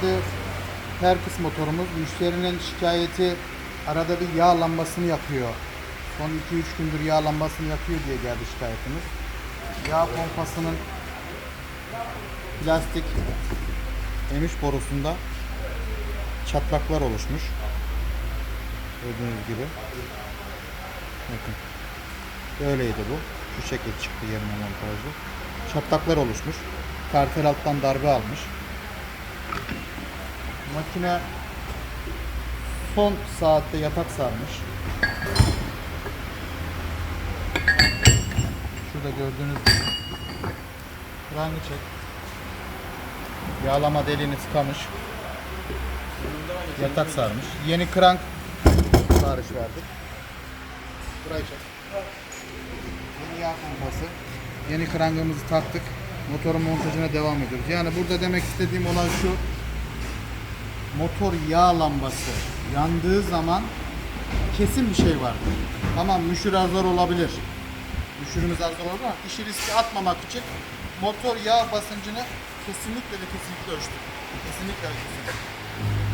Şimdi Perkis motorumuz müşterinin şikayeti arada bir yağ lambasını yakıyor. Son 2-3 gündür yağ lambasını yakıyor diye geldi şikayetimiz. Yağ pompasının plastik emiş borusunda çatlaklar oluşmuş. Gördüğünüz gibi. Bakın. Böyleydi bu. Şu şekil çıktı yerine montajlı. Çatlaklar oluşmuş. Kartel alttan darbe almış. Makine son saatte yatak sarmış. Şurada gördüğünüz gibi. Krangı çek. Yağlama deliğini tıkamış. Yatak sarmış. Yeni krank sipariş verdik. Burayı çek. Yeni yağ pompası. Yeni krangımızı taktık. Motorun montajına devam ediyoruz. Yani burada demek istediğim olay şu. Motor yağ lambası yandığı zaman kesin bir şey vardır. Tamam müşür azar olabilir. Müşürümüz azar olabilir ama işi riske atmamak için motor yağ basıncını kesinlikle ve kesinlikle ölçtük. Kesinlikle ve kesinlikle.